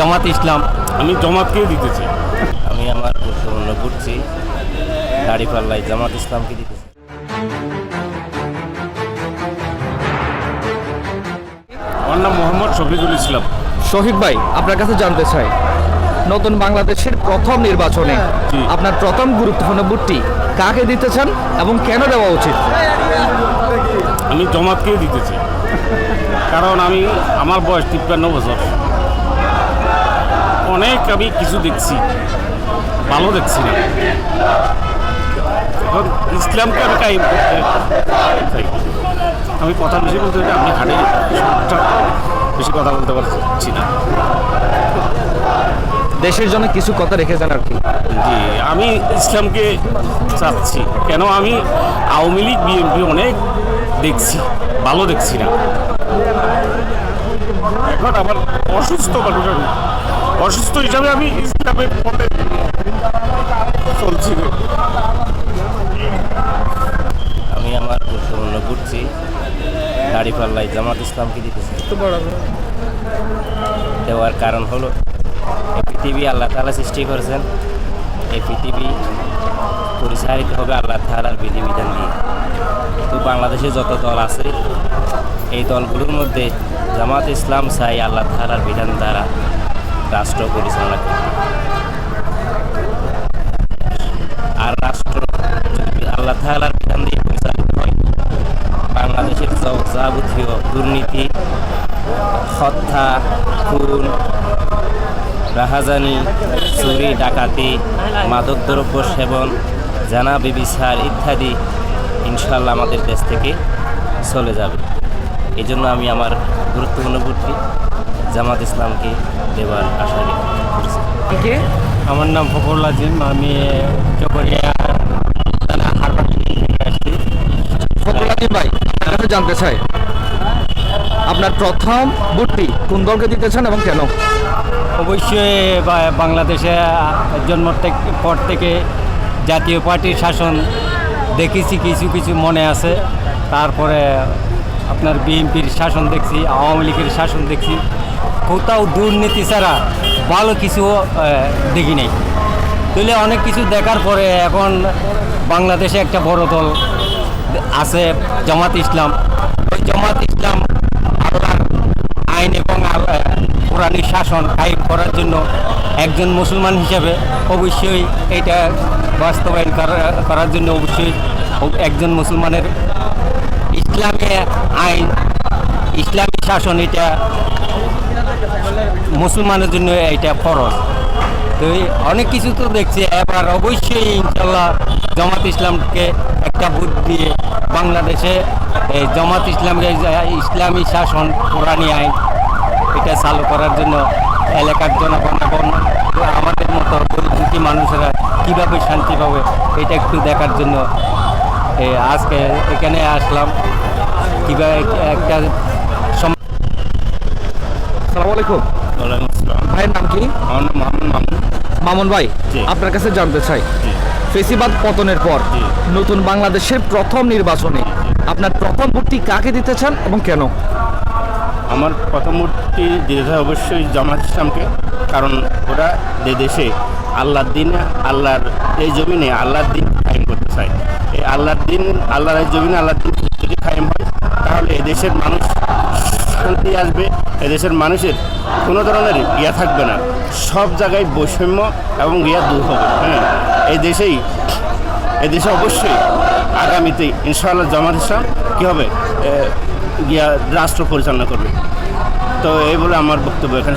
জামাত ইসলাম। আমি জমাতকেই দিতেছি। আমি আমার গুরুত্বপূর্ণ ঘুরছি দাড়িপাল্লাই জামাত ইসলামকে দিতেছি আমার নাম মোহাম্মদ শফিকুল ইসলাম। শহীদ ভাই আপনার কাছে জানতে চাই। নতুন বাংলাদেশের প্রথম নির্বাচনে জি। আপনার প্রথম গুরুত্বপূর্ণ ভোটটি কাকে দিতে চান এবং কেন দেওয়া উচিত? আমি জমাতকেই দিতেছি। কারণ আমি আমার বয়স তিপ্পান্ন বছর। অনেক আমি কিছু দেখছি। ভালো দেখছি না। এখন ইসলামকে আমি কায়েম করতে চাই। আমি কথা বেশি বলতে চাই, আপনি হাটে বেশি কথা বলতে পারছি না। দেশের জন্য কিছু কথা রেখে যান আর কি। জি আমি ইসলামকে চাচ্ছি। কেন আমি আওয়ামী লীগ বিএনপি অনেক দেখছি ভালো দেখছি না। এখন আমার অসুস্থ মানুষ আমি। অসুস্থ হিসাবে আমি ইসলামের পথে চলছি। আমি আমার গুরুত্বপূর্ণ ঘুরছি দাড়িপাল্লাই জামাত ইসলামকে দিতেছি। দেওয়ার কারণ হলো এই পৃথিবী আল্লাহ তালা সৃষ্টি করেছেন। এই পৃথিবী পরিচালিত হবে আল্লাহ তালার বিধিবিধান দিয়ে। তো বাংলাদেশে যত দল আছে এই দলগুলোর মধ্যে জামাত ইসলাম চাই আল্লাহ তালার বিধান দ্বারা রাষ্ট্র পরিচালনা করতে আর রাষ্ট্র যদি আল্লাহ তালার বিধান দিয়ে পরিচালিত হয়, বাংলাদেশের যাবতীয় দুর্নীতি, হত্যা, খুন, রাহাজানি, চুরি, ডাকাতি, মাদকদ্রব্য সেবন, জানা, বিবিচার ইত্যাদি ইনশাল্লাহ আমাদের দেশ থেকে চলে যাবে। এই জন্য আমি আমার গুরুত্বপূর্ণ ভোটটি জামাত ইসলামকে দেওয়ার আশা করছি। আমার নাম ফখরুল আজিম আমি চকরিয়া থানা হারবার ফখরুল আজিম ভাই আপনার জানতে চাই আপনার প্রথম ভোটটি কোন দলকে দিতে চান এবং কেন? অবশ্যই বাংলাদেশে জন্ম থেকে পর থেকে জাতীয় পার্টির শাসন দেখেছি কিছু কিছু মনে আছে। তারপরে আপনার বিএনপির শাসন দেখছি আওয়ামী লীগের শাসন দেখছি। কোথাও দুর্নীতি ছাড়া ভালো কিছু দেখি নেই। তাহলে অনেক কিছু দেখার পরে এখন বাংলাদেশে একটা বড় দল আছে জামাত ইসলাম। ওই জামাত ইসলাম আইন এবং কোরআনী শাসন কায়েম করার জন্য একজন মুসলমান হিসেবে অবশ্যই এটা বাস্তবায়ন করা- করার জন্য অবশ্যই একজন মুসলমানের ইসলামী আইন ইসলামী শাসন এটা মুসলমানের জন্য এটা ফরজ। তো অনেক কিছু তো দেখছি, এবার অবশ্যই ইনশাল্লাহ জামাত ইসলামকে একটা ভোট দিয়ে বাংলাদেশে এই জামাত ইসলামকে ইসলামী শাসন, কোরআনী আইন এটা চালু করার জন্য এলাকার জনগণ আমাদের মতো দুটি মানুষেরা কীভাবে শান্তি পাবে এটা একটু দেখার জন্য আজকে এখানে আসলাম। কীভাবে একটা আলাইকুম। ওয়ালাইকুম আসসালাম। ভাইয়ের নাম কি? আমার নাম মোহাম্মদ মামুন। মামুন ভাই আপনার কাছে জানতে চাই। ফেসিবাদ পতনের পর নতুন বাংলাদেশের প্রথম নির্বাচনে আপনার প্রথম ভোটটি কাকে দিতে চান এবং কেন? আমার প্রথম মূর্তি দিতে হয় অবশ্যই জামাত ইসলামকে কারণ ওরা যে দেশে আল্লাহর দিন আল্লাহর এই জমিনে আল্লাহর দিন কায়েম করতে চায়। এই আল্লাহর দিন আল্লাহর এই জমিনে আল্লাহর দিন যদি কায়েম হয় তাহলে এই দেশের মানুষ শান্তি আসবে, এদেশের মানুষের কোনো ধরনের ইয়া থাকবে না। সব জায়গায় বৈষম্য এবং ইয়া দূর হবে হ্যাঁ? এই দেশেই, এই দেশে অবশ্যই আগামীতে ইনশাআল্লাহ জামাত ইসলাম কী হবে? ইয়া রাষ্ট্র পরিচালনা করবে। তো এই বলে আমার বক্তব্য এখানে